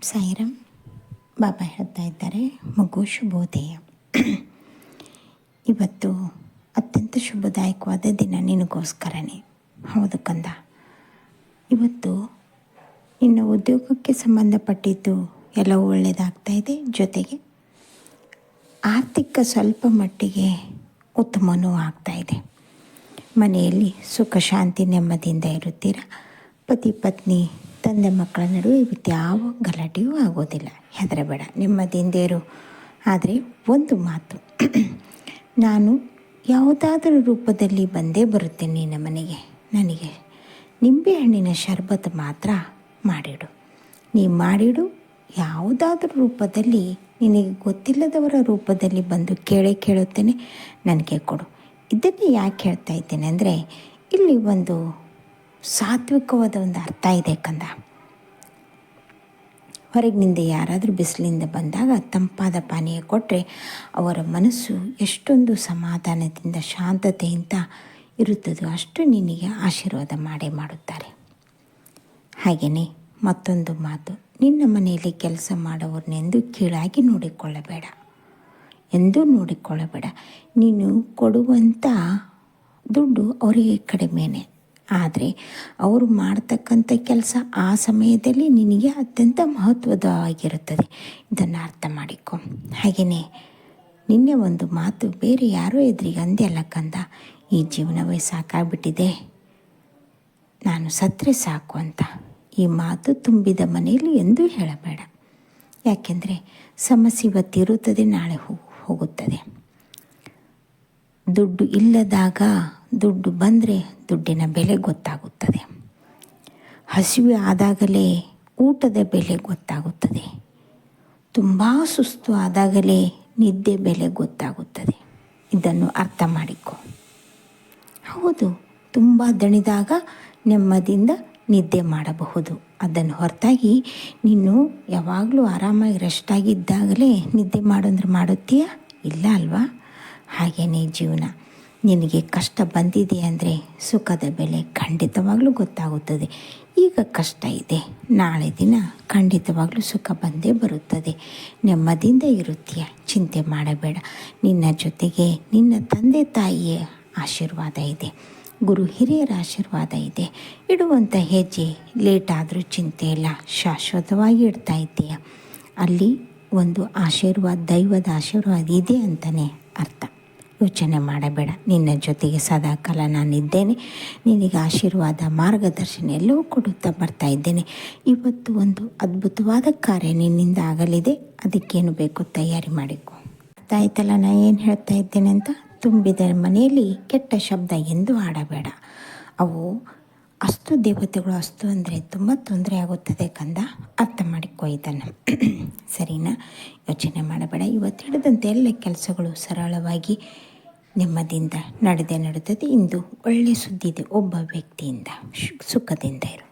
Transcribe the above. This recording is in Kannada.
ಸಾಯಿರಾಮ್ ಬಾಬಾ ಹೇಳ್ತಾ ಇದ್ದಾರೆ, ಮಗು ಶುಭೋದಯ. ಇವತ್ತು ಅತ್ಯಂತ ಶುಭದಾಯಕವಾದ ದಿನ ನಿನಗೋಸ್ಕರನೇ. ಹೌದು ಕಂದ. ಇವತ್ತು ನಿನ್ನ ಉದ್ಯೋಗಕ್ಕೆ ಸಂಬಂಧಪಟ್ಟಿದ್ದು ಎಲ್ಲವೂ ಒಳ್ಳೆಯದಾಗ್ತಾ ಇದೆ. ಜೊತೆಗೆ ಆರ್ಥಿಕ ಸ್ವಲ್ಪ ಮಟ್ಟಿಗೆ ಉತ್ತಮನೂ ಆಗ್ತಾ ಇದೆ. ಮನೆಯಲ್ಲಿ ಸುಖ, ಶಾಂತಿ, ನೆಮ್ಮದಿಯಿಂದ ಇರುತ್ತೀರ? ಪತಿ ಪತ್ನಿ ತಂದೆ ಮಕ್ಕಳ ನಡುವೆ ಯಾವ ಗಲಾಟೆಯೂ ಆಗೋದಿಲ್ಲ. ಹೆದರಬೇಡ. ನಿಮ್ಮ ದಿಂದೇರು ಆದರೆ ಒಂದು ಮಾತು. ನಾನು ಯಾವುದಾದರೂ ರೂಪದಲ್ಲಿ ಬಂದೇ ಬರುತ್ತೇನೆ ನಿನ್ನ ಮನೆಗೆ ನನಗೆ ನಿಂಬೆಹಣ್ಣಿನ ಶರ್ಬತ್ ಮಾತ್ರ ಮಾಡಿಡು. ನೀ ಮಾಡಿಡು ಯಾವುದಾದ್ರೂ ರೂಪದಲ್ಲಿ ನಿನಗೆ ಗೊತ್ತಿಲ್ಲದವರ ರೂಪದಲ್ಲಿ ಬಂದು ಕೇಳೇ ಕೇಳುತ್ತೇನೆ. ನನಗೆ ಕೊಡು. ಇದನ್ನು ಯಾಕೆ ಹೇಳ್ತಾ ಇದ್ದೇನೆ ಅಂದರೆ, ಇಲ್ಲಿ ಒಂದು ಸಾತ್ವಿಕವಾದ ಒಂದು ಅರ್ಥ ಇದೆ ಕಂದ. ಹೊರಗಿನಿಂದ ಯಾರಾದರೂ ಬಿಸಿಲಿಂದ ಬಂದಾಗ ತಂಪಾದ ಪಾನೀಯ ಕೊಟ್ಟರೆ ಅವರ ಮನಸ್ಸು ಎಷ್ಟೊಂದು ಸಮಾಧಾನದಿಂದ ಶಾಂತತೆಯಿಂದ ಇರುತ್ತದೋ ಅಷ್ಟು ನಿನಗೆ ಆಶೀರ್ವಾದ ಮಾಡೇ ಮಾಡುತ್ತಾರೆ. ಹಾಗೆಯೇ ಮತ್ತೊಂದು ಮಾತು, ನಿನ್ನ ಮನೆಯಲ್ಲಿ ಕೆಲಸ ಮಾಡುವವರನ್ನೆಂದು ಕೀಳಾಗಿ ನೋಡಿಕೊಳ್ಳಬೇಡ. ಎಂದೂ ನೋಡಿಕೊಳ್ಳಬೇಡ. ನೀನು ಕೊಡುವಂಥ ದುಡ್ಡು ಅವರಿಗೆ ಕಡಿಮೆನೇ. ಆದರೆ ಅವರು ಮಾಡ್ತಕ್ಕಂಥ ಕೆಲಸ ಆ ಸಮಯದಲ್ಲಿ ನಿನಗೆ ಅತ್ಯಂತ ಮಹತ್ವದವಾಗಿರುತ್ತದೆ ಇದನ್ನು ಅರ್ಥ ಮಾಡಿಕೊ. ಹಾಗೆಯೇ ನಿನ್ನೆ ಒಂದು ಮಾತು ಬೇರೆ ಯಾರೋ ಎದುರಿಗೆ ಅಂದೆ ಅಲ್ಲ ಕಂದ, ಈ ಜೀವನವೇ ಸಾಕಾಗ್ಬಿಟ್ಟಿದೆ. ನಾನು ಸತ್ತರೆ ಸಾಕು ಅಂತ. ಈ ಮಾತು ತುಂಬಿದ ಮನೆಯಲ್ಲಿ ಎಂದೂ ಹೇಳಬೇಡ. ಯಾಕೆಂದರೆ ಸಮಸ್ಯೆ ಇವತ್ತಿರುತ್ತದೆ ನಾಳೆ ಹೋಗುತ್ತದೆ. ದುಡ್ಡು ಇಲ್ಲದಾಗ ದುಡ್ಡು ಬಂದರೆ ದುಡ್ಡಿನ ಬೆಲೆ ಗೊತ್ತಾಗುತ್ತದೆ. ಹಸಿವೆ ಆದಾಗಲೇ ಊಟದ ಬೆಲೆ ಗೊತ್ತಾಗುತ್ತದೆ. ತುಂಬ ಸುಸ್ತು ಆದಾಗಲೇ ನಿದ್ದೆ ಬೆಲೆ ಗೊತ್ತಾಗುತ್ತದೆ. ಇದನ್ನು ಅರ್ಥ ಮಾಡಿಕೊ. ಹೌದು, ತುಂಬ ದಣಿದಾಗ ನೆಮ್ಮದಿಯಿಂದ ನಿದ್ದೆ ಮಾಡಬಹುದು. ಅದನ್ನು ಹೊರತಾಗಿ ನೀನು ಯಾವಾಗಲೂ ಆರಾಮಾಗಿ ರೆಸ್ಟ್ ಆಗಿದ್ದಾಗಲೇ ನಿದ್ದೆ ಮಾಡೋಂದ್ರೆ ಮಾಡುತ್ತೀಯಾ? ಇಲ್ಲ ಅಲ್ವಾ? ಹಾಗೆಯೇ ಜೀವನ. ನಿನಗೆ ಕಷ್ಟ ಬಂದಿದೆ ಅಂದರೆ ಸುಖದ ಬೆಲೆ ಖಂಡಿತವಾಗಲೂ ಗೊತ್ತಾಗುತ್ತದೆ. ಈಗ ಕಷ್ಟ ಇದೆ. ನಾಳೆ ದಿನ ಖಂಡಿತವಾಗ್ಲೂ ಸುಖ ಬಂದೇ ಬರುತ್ತದೆ. ನೆಮ್ಮದಿಯಿಂದ ಇರುತ್ತೀಯ. ಚಿಂತೆ ಮಾಡಬೇಡ. ನಿನ್ನ ಜೊತೆಗೆ ನಿನ್ನ ತಂದೆ ತಾಯಿಯ ಆಶೀರ್ವಾದ ಇದೆ. ಗುರು ಹಿರಿಯರ ಆಶೀರ್ವಾದ ಇದೆ. ಇಡುವಂಥ ಹೆಜ್ಜೆ ಲೇಟಾದರೂ ಚಿಂತೆ ಇಲ್ಲ ಶಾಶ್ವತವಾಗಿ ಇಡ್ತಾ ಇದ್ದೀಯ. ಅಲ್ಲಿ ಒಂದು ಆಶೀರ್ವಾದ, ದೈವದ ಆಶೀರ್ವಾದ ಇದೆ ಅಂತಲೇ ಅರ್ಥ. ಯೋಚನೆ ಮಾಡಬೇಡ. ನಿನ್ನ ಜೊತೆಗೆ ಸದಾಕಾಲ ನಾನಿದ್ದೇನೆ. ನಿನಗೆ ಆಶೀರ್ವಾದ, ಮಾರ್ಗದರ್ಶನ ಎಲ್ಲವೂ ಕೊಡುತ್ತಾ ಬರ್ತಾ ಇದ್ದೇನೆ. ಇವತ್ತು ಒಂದು ಅದ್ಭುತವಾದ ಕಾರ್ಯ ನಿನ್ನಿಂದ ಆಗಲಿದೆ. ಅದಕ್ಕೇನು ಬೇಕು ತಯಾರಿ ಮಾಡಿಕೊ. ಆಯ್ತಲ್ಲ ನಾನು ಏನು ಹೇಳ್ತಾ ಇದ್ದೇನೆ ಅಂತ, ತುಂಬಿದ ಮನೆಯಲ್ಲಿ ಕೆಟ್ಟ ಶಬ್ದ ಎಂದು ಆಡಬೇಡ ಅವು ಅಷ್ಟು ದೇವತೆಗಳು, ಅಷ್ಟು ಅಂದರೆ ತುಂಬ ತೊಂದರೆ ಆಗುತ್ತದೆ ಕಂದ. ಅರ್ಥ ಮಾಡಿಕೊ ಇದನ್ನು ಸರಿನಾ? ಯೋಚನೆ ಮಾಡಬೇಡ. ಇವತ್ತು ಹಿಡಿದಂತೆ ಎಲ್ಲ ಕೆಲಸಗಳು ಸರಳವಾಗಿ ನೆಮ್ಮದಿಯಿಂದ ನಡೆದೇ ನಡೆದದೆ ಇಂದು ಒಳ್ಳೆಯ ಸುದ್ದಿ ಇದೆ. ಒಬ್ಬ ವ್ಯಕ್ತಿಯಿಂದ ಸುಖದಿಂದ ಇರು